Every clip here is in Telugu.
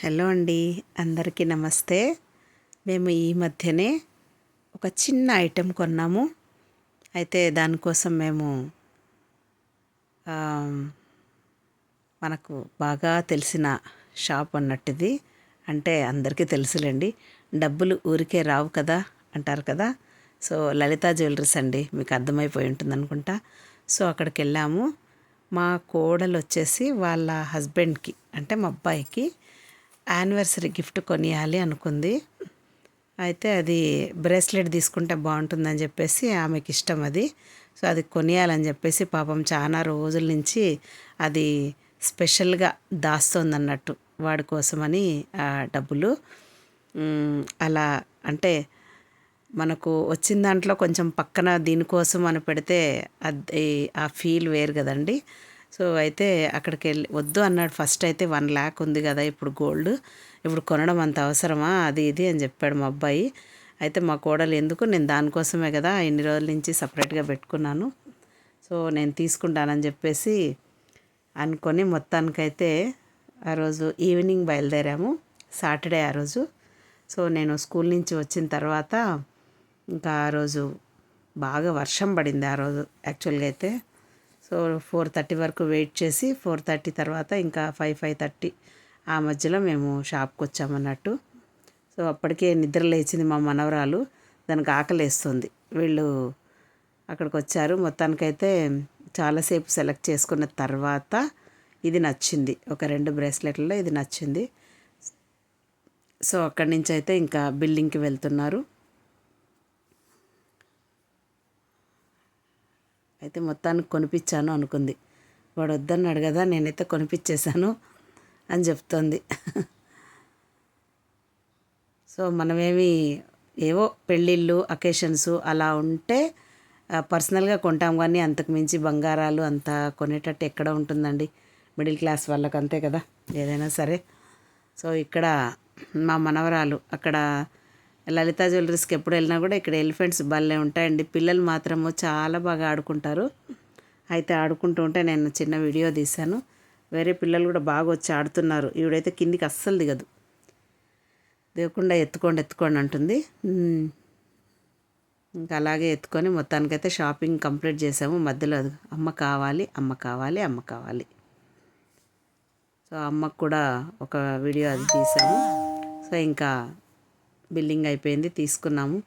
హలో అండి అందరికీ నమస్తే. మేము ఈ మధ్యనే ఒక చిన్న ఐటెం కొన్నాము. అయితే దానికోసం మేము మనకు బాగా తెలిసిన షాప్ అన్నట్టుది. అంటే అందరికీ తెలుసులేండి. డబ్బులు ఊరికే రావు కదా అంటారు కదా. సో లలిత జ్యువెలరీస్ అండి మీకు అర్థమైపోయి ఉంటుంది అనుకుంటా. సో అక్కడికి వెళ్ళాము మా కోడలు వచ్చేసి వాళ్ళ హస్బెండ్కి అంటే మా అబ్బాయికి యానివర్సరీ గిఫ్ట్ కొనియాలి అనుకుంది. అయితే అది బ్రేస్లెట్ తీసుకుంటే బాగుంటుందని చెప్పేసి ఆమెకి ఇష్టం అది. సో అది కొనియాలని చెప్పేసి పాపం చాలా రోజుల నుంచి అది స్పెషల్గా దాస్తుంది అన్నట్టు వాడి కోసమని ఆ డబ్బులు. అలా అంటే మనకు వచ్చిన దాంట్లో కొంచెం పక్కన దీనికోసం అని పెడితే అది ఆ ఫీల్ వేరు కదండి. సో అయితే అక్కడికి వెళ్ళి వద్దు అన్నాడు. ఫస్ట్ అయితే వన్ ల్యాక్ ఉంది కదా ఇప్పుడు గోల్డ్. ఇప్పుడు కొనడం అంత అవసరమా? అది ఇది అని చెప్పాడు మా అబ్బాయి. అయితే మా కోడలు ఎందుకు? నేను దానికోసమే కదా ఇన్ని రోజుల నుంచి సపరేట్గా పెట్టుకున్నాను. సో నేను తీసుకుంటానని చెప్పేసి అనుకొని మొత్తానికైతే ఆ రోజు ఈవినింగ్ బయలుదేరాము సాటర్డే ఆ రోజు. సో నేను స్కూల్ నుంచి వచ్చిన తర్వాత ఇంకా ఆ రోజు బాగా వర్షం పడింది ఆ రోజు యాక్చువల్గా అయితే. సో ఫోర్ థర్టీ వరకు వెయిట్ చేసి ఫోర్ థర్టీ తర్వాత ఇంకా ఫైవ్ ఫైవ్ థర్టీ ఆ మధ్యలో మేము షాప్కి వచ్చామన్నట్టు. సో అప్పటికే నిద్ర లేచింది మా మనవరాలు. దానికి ఆకలేస్తుంది. వీళ్ళు అక్కడికి వచ్చారు. మొత్తానికైతే చాలాసేపు సెలెక్ట్ చేసుకున్న తర్వాత ఇది నచ్చింది. ఒక రెండు బ్రేస్లెట్లలో ఇది నచ్చింది. సో అక్కడి నుంచి అయితే ఇంకా బిల్డింగ్కి వెళ్తున్నారు. అయితే మొత్తానికి కొనిపించాను అనుకుంది. వాడు వద్దన్నాడు కదా నేనైతే కొనిపించేశాను అని చెప్తోంది. సో మనమేమి ఏవో పెళ్ళిళ్ళు అకేషన్స్ అలా ఉంటే పర్సనల్గా కొంటాం కానీ అంతకు మించి బంగారాలు అంత కొనేటట్టు ఎక్కడ ఉంటుందండి. మిడిల్ క్లాస్ వాళ్ళకి అంతే కదా ఏదైనా సరే. సో ఇక్కడ మా మనవరాలు అక్కడ లలిత జ్యువెలరీస్కి ఎప్పుడు వెళ్ళినా కూడా ఇక్కడ ఎలిఫెంట్స్ భలే ఉంటాయండి. పిల్లలు మాత్రము చాలా బాగా ఆడుకుంటారు. అయితే ఆడుకుంటూ ఉంటే నేను చిన్న వీడియో తీశాను. వేరే పిల్లలు కూడా బాగా వచ్చి ఆడుతున్నారు. ఈవిడైతే కిందికి అస్సలు దిగదు. దిగకుండా ఎత్తుకోండి ఎత్తుకోండి అంటుంది. ఇంకా అలాగే ఎత్తుకొని మొత్తానికైతే షాపింగ్ కంప్లీట్ చేసాము. మధ్యలో అమ్మ కావాలి అమ్మ కావాలి అమ్మ కావాలి. సో అమ్మకు కూడా ఒక వీడియో అది తీసాము. సో ఇంకా బిల్లింగ్ అయిపోయింది తీసుకున్నాము.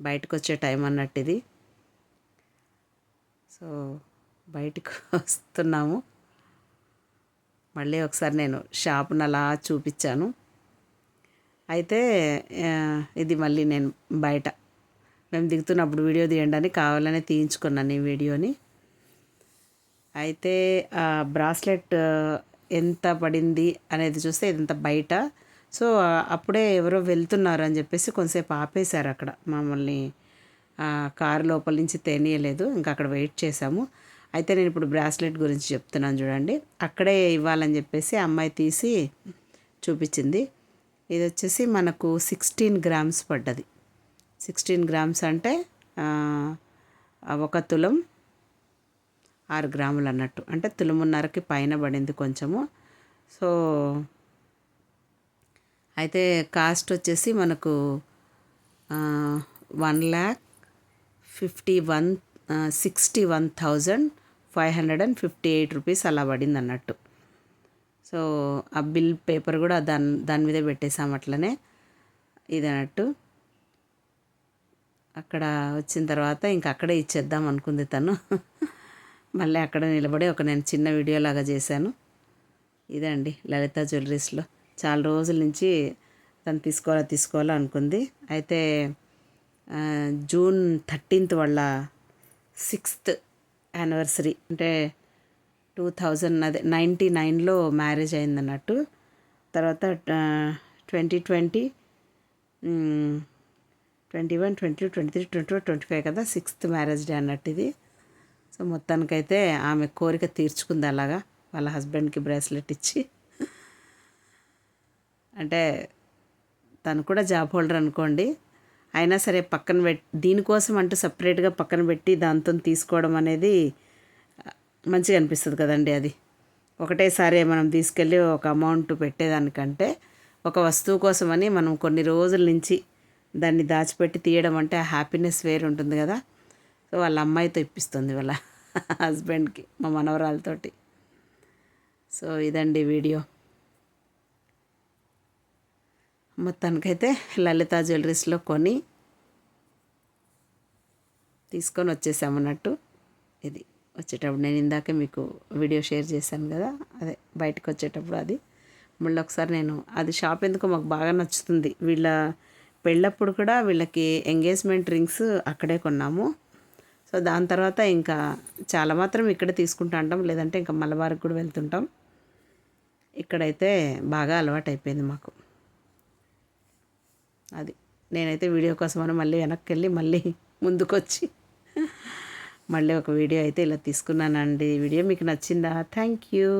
బయటకు వచ్చే టైం అన్నట్టు ఇది. సో బయటకు వస్తున్నాము. మళ్ళీ ఒకసారి నేను షాప్ను అలా చూపించాను. అయితే ఇది మళ్ళీ నేను బయట. మేము దిగుతున్నప్పుడు వీడియో తీయండి కావాలనే తీయించుకున్నాను ఈ వీడియోని. అయితే ఆ బ్రాస్లెట్ ఎంత పడింది అనేది చూస్తే ఇదంతా బయట. సో అప్పుడే ఎవరో వెళ్తున్నారు అని చెప్పేసి కొంతసేపు ఆపేశారు అక్కడ. మమ్మల్ని కారు లోపల నుంచి తెనియలేదు. ఇంకా అక్కడ వెయిట్ చేశాము. అయితే నేను ఇప్పుడు బ్రాస్లెట్ గురించి చెప్తున్నాను చూడండి. అక్కడే ఇవ్వాలని చెప్పేసి అమ్మాయి తీసి చూపించింది. ఇది వచ్చేసి మనకు సిక్స్టీన్ గ్రామ్స్ పడ్డది. సిక్స్టీన్ గ్రామ్స్ అంటే ఒక తులం ఆరు గ్రాములు అన్నట్టు. అంటే తులమున్నరకి పైన పడింది కొంచెము. సో అయితే కాస్ట్ వచ్చేసి మనకు one lakh fifty one sixty one thousand five hundred and fifty eight rupees అలా పడింది అన్నట్టు. సో ఆ బిల్ పేపర్ కూడా దాని దాని మీదే పెట్టేసాం అట్లనే. ఇది అన్నట్టు. అక్కడ వచ్చిన తర్వాత ఇంక అక్కడే ఇచ్చేద్దాం అనుకుంది తను. మళ్ళీ అక్కడ నిలబడి ఒక నేను చిన్న వీడియో లాగా చేశాను. ఇదండి లలిత జ్యువెలరీస్లో. చాలా రోజుల నుంచి తను తీసుకోవాలా తీసుకోవాలా అనుకుంది. అయితే జూన్ థర్టీన్త్ వాళ్ళ సిక్స్త్ యానివర్సరీ అంటే టూ థౌజండ్ అదే నైంటీ నైన్లో మ్యారేజ్ అయిందన్నట్టు. తర్వాత twenty twenty twenty one twenty twenty three twenty four twenty five కదా సిక్స్త్ మ్యారేజ్ డే అన్నట్టు ఇది. సో మొత్తానికైతే ఆమె కోరిక తీర్చుకుంది అలాగా. వాళ్ళ హస్బెండ్కి బ్రేస్లెట్ ఇచ్చి. అంటే తను కూడా జాబ్ హోల్డర్ అనుకోండి. అయినా సరే పక్కన పెట్టి దీనికోసం అంటూ సపరేట్గా పక్కన పెట్టి దాంతో తీసుకోవడం అనేది మంచిగా అనిపిస్తుంది కదండి అది. ఒకటేసారి మనం తీసుకెళ్ళి ఒక అమౌంట్ పెట్టేదానికంటే ఒక వస్తువు కోసమని మనం కొన్ని రోజుల నుంచి దాన్ని దాచిపెట్టి తీయడం అంటే ఆ హ్యాపీనెస్ వేరు ఉంటుంది కదా. సో వాళ్ళ అమ్మాయితో ఇప్పిస్తుంది వాళ్ళ హస్బెండ్కి మా మనవరాలతోటి సో ఇదండి వీడియో. మొత్తానికైతే లలిత జ్యువెలరీస్లో కొని తీసుకొని వచ్చేసామన్నట్టు ఇది వచ్చేటప్పుడు నేను ఇందాకే మీకు వీడియో షేర్ చేశాను కదా అదే బయటకు వచ్చేటప్పుడు అది. మళ్ళీ ఒకసారి నేను అది షాప్ ఎందుకో మాకు బాగా నచ్చుతుంది. వీళ్ళ పెళ్ళప్పుడు కూడా వీళ్ళకి ఎంగేజ్మెంట్ రింగ్స్ అక్కడే కొన్నాము. సో దాని తర్వాత ఇంకా చాలా మాత్రం ఇక్కడే తీసుకుంటా ఉంటాం లేదంటే ఇంకా మలబార్కి కూడా వెళ్తుంటాం. ఇక్కడైతే బాగా అలవాటు అయిపోయింది మాకు. అది. నేనైతే వీడియో కోసమని మళ్ళీ వెనక్కి వెళ్ళి మళ్ళీ ముందుకొచ్చి మళ్ళీ ఒక వీడియో అయితే ఇలా తీసుకున్నానండి. వీడియో మీకు నచ్చిందా? Thank you.